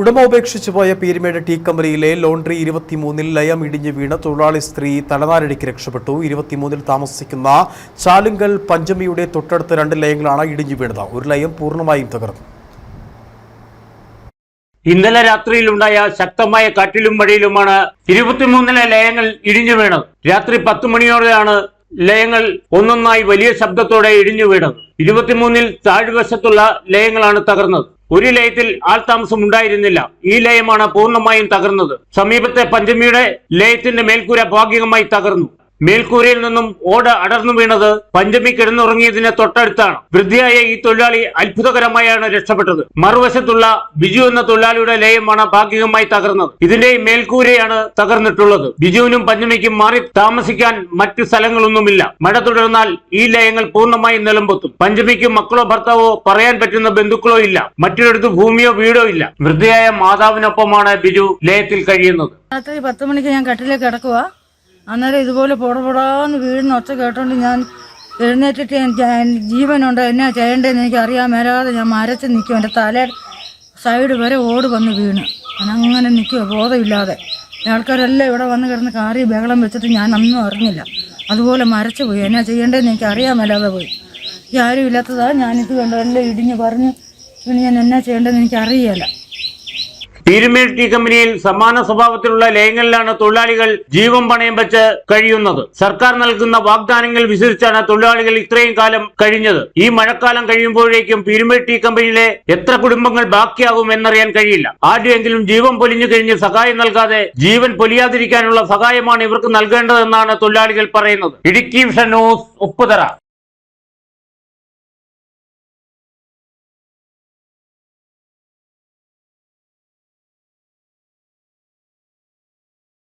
ഉടമ ഉപേക്ഷിച്ചു പോയ പീരുമേട് ടീ കമ്പനിയിലെ ലോണ്ടറി ഇരുപത്തിമൂന്നിൽ ലയം ഇടിഞ്ഞ് വീണ തൊഴിലാളി സ്ത്രീ തലനാരടിക്ക് രക്ഷപ്പെട്ടു. ഇരുപത്തിമൂന്നിൽ താമസിക്കുന്ന ചാലുങ്കൽ പഞ്ചമിയുടെ തൊട്ടടുത്ത രണ്ട് ലയങ്ങളാണ് ഇടിഞ്ഞു വീണത്. ഒരു ലയം പൂർണമായും തകർന്നു. ഇന്നലെ രാത്രിയിലുണ്ടായ ശക്തമായ കാറ്റിലും മഴയിലുമാണ് ഇരുപത്തിമൂന്നിലെ ലയങ്ങൾ ഇടിഞ്ഞു വീണത്. രാത്രി പത്ത് മണിയോടെയാണ് ലയങ്ങൾ ഒന്നൊന്നായി വലിയ ശബ്ദത്തോടെ ഇടിഞ്ഞു വീണത്. ഇരുപത്തിമൂന്നിൽ താഴ്വശത്തുള്ള ലയങ്ങളാണ് തകർന്നത്. ഒരു ലയത്തിൽ ആൾതാമസം ഉണ്ടായിരുന്നില്ല. ഈ ലയമാണ് പൂർണമായും തകർന്നത്. സമീപത്തെ പഞ്ചമിയുടെ ലയത്തിന്റെ മേൽക്കൂര ഭാഗികമായി തകർന്നു. മേൽക്കൂരയിൽ നിന്നും ഓട് അടർന്നു വീണത് പഞ്ചമി കിടന്നുറങ്ങിയതിന് തൊട്ടടുത്താണ്. വൃദ്ധിയായ ഈ തൊഴിലാളി അത്ഭുതകരമായാണ് രക്ഷപ്പെട്ടത്. മറുവശത്തുള്ള ബിജു എന്ന തൊഴിലാളിയുടെ ലയമാണ് ഭാഗികമായി തകർന്നത്. ഇതിന്റെ മേൽക്കൂരയാണ് തകർന്നിട്ടുള്ളത്. ബിജുവിനും പഞ്ചമിക്കും മാറി താമസിക്കാൻ മറ്റു സ്ഥലങ്ങളൊന്നുമില്ല. മഴ തുടർന്നാൽ ഈ ലയങ്ങൾ പൂർണമായി നിലമ്പൊത്തും പഞ്ചമിക്കും മക്കളോ ഭർത്താവോ പറയാൻ പറ്റുന്ന ബന്ധുക്കളോ ഇല്ല. മറ്റൊരിടത്ത് ഭൂമിയോ വീടോ ഇല്ല. വൃദ്ധയായ മാതാവിനൊപ്പമാണ് ബിജു ലയത്തിൽ കഴിയുന്നത്. രാത്രി പത്ത് മണിക്ക് ഞാൻ കട്ടിലേക്ക് കിടക്കുക അന്നേരം ഇതുപോലെ പൊടപൊടാന്ന് വീഴുന്ന ഒച്ച കേട്ടോണ്ട് ഞാൻ എഴുന്നേറ്റിട്ട് ജീവനുണ്ടോ? എന്നാ ചെയ്യേണ്ടതെന്ന് എനിക്ക് അറിയാൻ മേലാതെ ഞാൻ മരച്ച് നിൽക്കും. എന്റെ തല സൈഡ് വരെ ഓട് വന്ന് വീണ്. ഞാൻ അങ്ങനെ നിൽക്കുക ബോധമില്ലാതെ. ആൾക്കാരെല്ലാം ഇവിടെ വന്ന് കിടന്ന് കാറി ബഹളം വെച്ചിട്ട് ഞാൻ അന്നും അറിഞ്ഞില്ല. അതുപോലെ മരച്ചു പോയി. എന്നാ ചെയ്യേണ്ടതെന്ന് എനിക്ക് അറിയാൻ മേലാതെ പോയി. ഈ ആരും ഇല്ലാത്തതാണ് ഞാനിത് കണ്ടതെല്ലാം ഇടിഞ്ഞ് പറഞ്ഞ് പിന്നെ ഞാൻ എന്നാ ചെയ്യേണ്ടതെന്ന് എനിക്ക് അറിയില്ല പീരുമേൽ കമ്പനിയിൽ സമാന സ്വഭാവത്തിലുള്ള ലയങ്ങളിലാണ് തൊഴിലാളികൾ ജീവൻ പണയം വെച്ച് കഴിയുന്നത്. സർക്കാർ നൽകുന്ന വാഗ്ദാനങ്ങൾ വിസരിച്ചാണ് തൊഴിലാളികൾ ഇത്രയും കാലം കഴിഞ്ഞത്. ഈ മഴക്കാലം കഴിയുമ്പോഴേക്കും പീരുമേൽ കമ്പനിയിലെ എത്ര കുടുംബങ്ങൾ ബാക്കിയാകും എന്നറിയാൻ കഴിയില്ല. ആദ്യമെങ്കിലും ജീവൻ പൊലിഞ്ഞു കഴിഞ്ഞ് സഹായം നൽകാതെ ജീവൻ പൊലിയാതിരിക്കാനുള്ള സഹായമാണ് ഇവർക്ക് നൽകേണ്ടതെന്നാണ് തൊഴിലാളികൾ പറയുന്നത്. ഇടുക്കി ഉപ്പുതറ.